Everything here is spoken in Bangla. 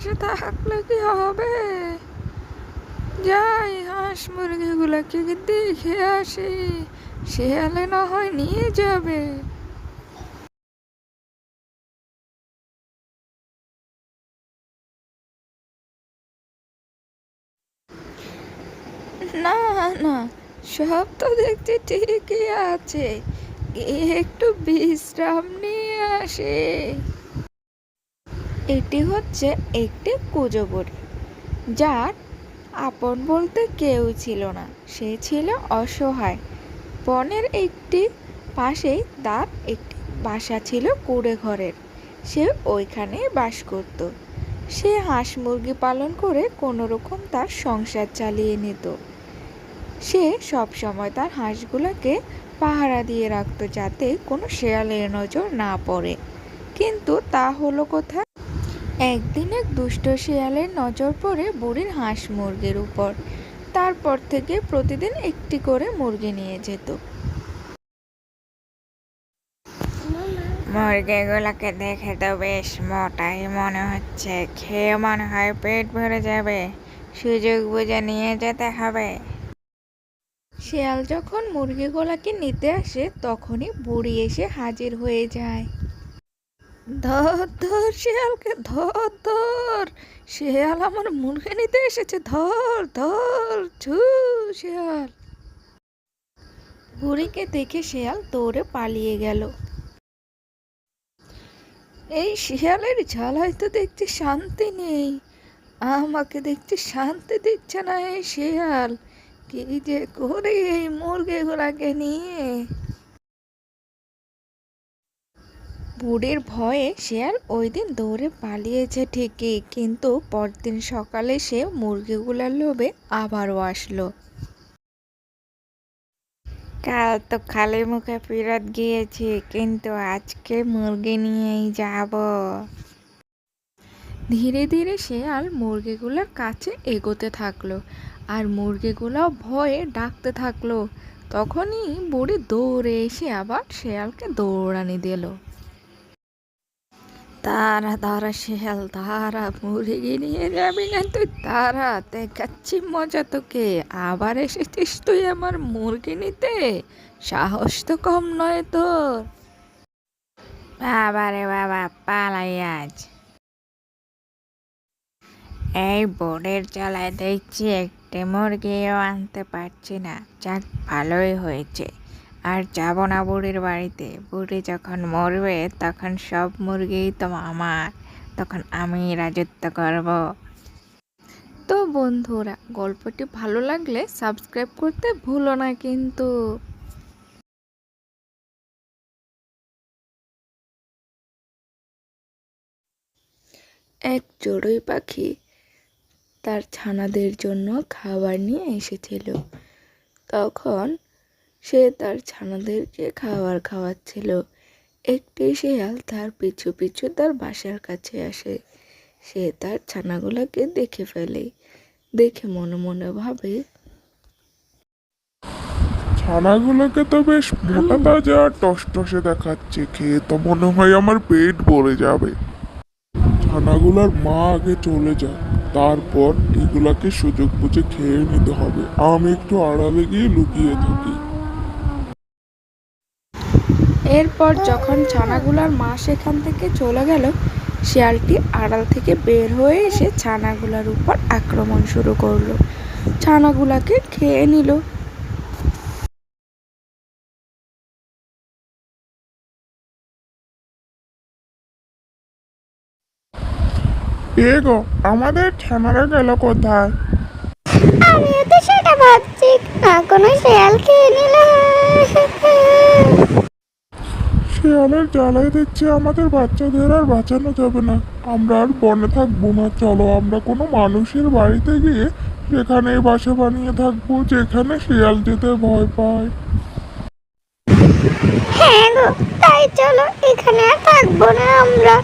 বসে থাকলে কি হবে? যাই হাঁস মুরগিগুলোকে দেখে আসি, শেয়ালে না হয় নিয়ে যাবে। না না, সব তো দেখছি ঠিকই আছে। একটু বিশ্রাম নিয়ে আসে। এটি হচ্ছে একটি কুজো বুড়ি যার আপন বলতে কেউ ছিল না। সে ছিল অসহায়। বনের একটি পাশেই তার একটি বাসা ছিল কুড়ে ঘরের। সে ওইখানেই বাস করত। সে হাঁস মুরগি পালন করে কোনো রকম তার সংসার চালিয়ে নিত। সে সব সময় তার হাঁসগুলোকে পাহারা দিয়ে রাখতো যাতে কোনো শেয়ালের নজর না পড়ে। কিন্তু তা হলো কোথায়? একদিন এক দুষ্ট শেয়ালের নজর পড়ে বুড়ির হাঁস মুরগির উপর। তারপর থেকে প্রতিদিন একটি করে মুরগি নিয়ে যেত। মুরগিগুলোকে দেখে তো বেশ মোটাই মনে হচ্ছে। খেয়ে মনে হয় পেট ভরে যাবে। সুযোগ বুঝে নিয়ে যেতে হবে। শেয়াল যখন মুরগিগুলোকে নিতে আসে, তখনই বুড়ি এসে হাজির হয়ে যায়। ধর ধর, শিয়ালকে, ধর ধর। শেয়াল আমার মুরগি নিতে এসেছে। ধর ধর, ছু, শেয়াল। বুড়িকে দেখে শিয়াল দৌড়ে পালিয়ে গেল। এই শিয়ালের ঝালায় তো দেখছি শান্তি নেই। আমাকে দেখছি শান্তি দিচ্ছে না এই শিয়াল। কি যে করে এই মুরগিগুলাকে নিয়ে? বুড়ির ভয়ে শিয়াল ওই দিন দৌড়ে পালিয়েছে ঠিকই, কিন্তু পরদিন সকালে সে মুরগিগুলার লোভে আবারও আসলো। কাল তো খালি মুখে ফেরত গিয়েছি, কিন্তু আজকে মুরগি নিয়েই যাব। ধীরে ধীরে শেয়াল মুরগিগুলোর কাছে এগোতে থাকল আর মুরগিগুলো ভয়ে ডাকতে থাকল। তখনই বুড়ি দৌড়ে এসে আবার শেয়ালকে দৌড়ানি দিল। তারা তারা শেয়াল, তারা মুরগি নিয়ে যাবি না তুই। তারা, দেখাচ্ছি মজা তোকে। আবার এসেছিস তুই আমার মুরগি নিতে? সাহস তো কম নয় তোর। বাবা রে বাবা, পালাই আজ। এই বোর্ডের চালায় দেখছি একটি মুরগিও আনতে পারছি না। যাক, ভালোই হয়েছে। আর যাব না বুড়ির বাড়িতে। বুড়ি যখন মরবে, তখন সব মুরগিই তো আমার। তখন আমি রাজত্ব করব। তো বন্ধুরা, গল্পটি ভালো লাগলে সাবস্ক্রাইব করতে ভুলো না কিন্তু। এক চড়ুই পাখি তার ছানাদের জন্য খাবার নিয়ে এসেছিল। তখন সে তার ছানাদেরকে খাবার খাওয়াচ্ছিল। একটি শেয়াল তার পিছু পিছু তার বাসার কাছে আসে। সে তার ছানাগুলোকে দেখে ফেলে। দেখে মনে মনে ভাবে, ছানাগুলোকে তো বেশ মোটা তাজা আর টসটসে দেখাচ্ছে। খেয়ে তো মনে হয় আমার পেট ভরে যাবে। ছানাগুলোর মা আগে চলে যায়। তারপর এগুলাকে সুযোগ বুঝে খেয়ে নিতে হবে। আমি একটু আড়ালে গিয়ে লুকিয়ে থাকি। এরপর যখন ছানাগুলার মা সেখান থেকে চলে গেল শিয়ালটি আড়াল থেকে বের হয়ে এসে ছানাগুলার উপর আক্রমণ শুরু করল। ছানাগুলাকে খেয়ে নিল। এ গো আমাদের ছানারা গেল কোথায়? আমিও তো সেটা ভাবছি। না কোনো শেয়াল খেয়ে নিল শেয়ালের জ্বালায় দিচ্ছে আমাদের বাচ্চাদের আর বাঁচানো যাবে না। আমরা আর বনে থাকব না। চলো, আমরা কোনো মানুষের বাড়িতে গিয়ে সেখানে বাসা বানিয়ে থাকব, যেখানে শিয়াল যেতে ভয় পায়। হ্যাঁ গো, তাই চলো, এখানে আর থাকব না আমরা।